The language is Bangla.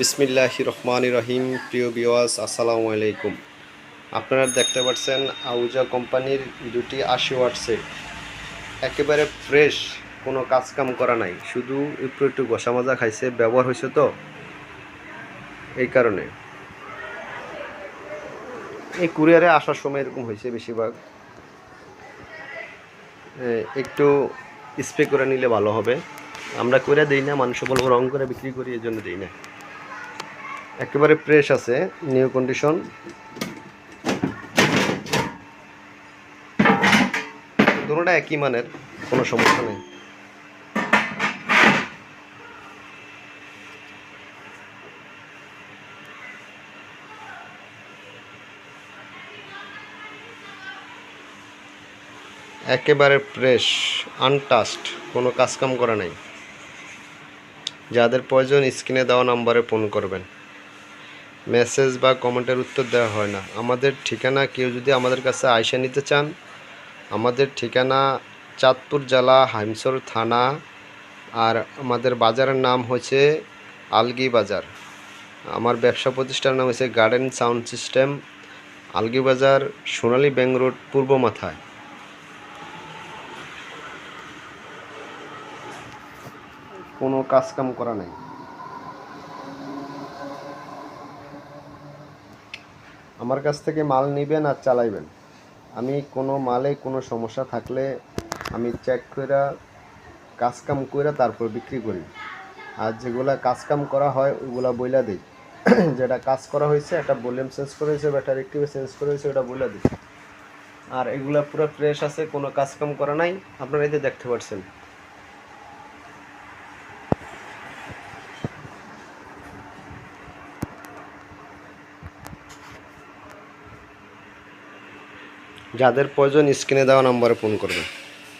বিসমিল্লাহ রহমান রহিম, প্রিয় বিওয়াস আসসালামু আলাইকুম। আপনারা দেখতে পাচ্ছেন আউজা কোম্পানির দুটি আশি ওয়াট সেট। একেবারে ফ্রেশ, কোনো কাজ কাম করা নাই। শুধু একটু একটু গোসা মাজা খাইছে, ব্যবহার হয়েছে তো? এই কারণে। এই কুরিয়ারে আসার সময় এরকম হয়েছে বেশিরভাগ। একটু স্প্রে করে নিলে ভালো হবে। আমরা করে দিই না, মানুষ বলব রং করে বিক্রি করি এই জন্য দিই না। একেবারে ফ্রেশ আছে নিউ কন্ডিশন দুটোটা একই মানের, কোনো সমস্যা নেই। একেবারে ফ্রেশ আনটাস্ট কোনো কাজকাম করা নাই। যাদের প্রয়োজন স্ক্রিনে দেওয়া নাম্বারে ফোন করবেন। মেসেজ বা কমেন্টের উত্তর দেওয়া হয় না। আমাদের ঠিকানা কেউ যদি আমাদের কাছে আয়সা নিতে চান, আমাদের ঠিকানা চাঁদপুর জেলা হাইমসর থানা, আর আমাদের বাজারের নাম হচ্ছে আলগি বাজার। আমার ব্যবসা প্রতিষ্ঠানের নাম হচ্ছে গার্ডেন সাউন্ড সিস্টেম আলগি বাজার, সোনালী ব্যাংক রোড, পূর্ব মাথায়। কোনো কাজকাম করা নাই। আমার কাছ থেকে মাল নেবেন আর চালাইবেন। আমি কোনো মালে কোনো সমস্যা থাকলে আমি চেক করে কাজ কাম করে তারপর বিক্রি করি। আর যেগুলা কাজ কাম করা হয়, ওইগুলা বইলা দিই। যেটা কাজ করা হয়েছে একটা ভলিউম চেঞ্জ করা হয়েছে ব্যাটারি একটু চেঞ্জ করা হয়েছে ওটা বইলা দিই। আর এগুলা পুরো ফ্রেশ আছে, কোনো কাজ কাম করা নাই। আপনারা এতে দেখতে পাচ্ছেন যাদের প্রয়োজন স্ক্রিনে দেওয়া নম্বরে ফোন করবেন।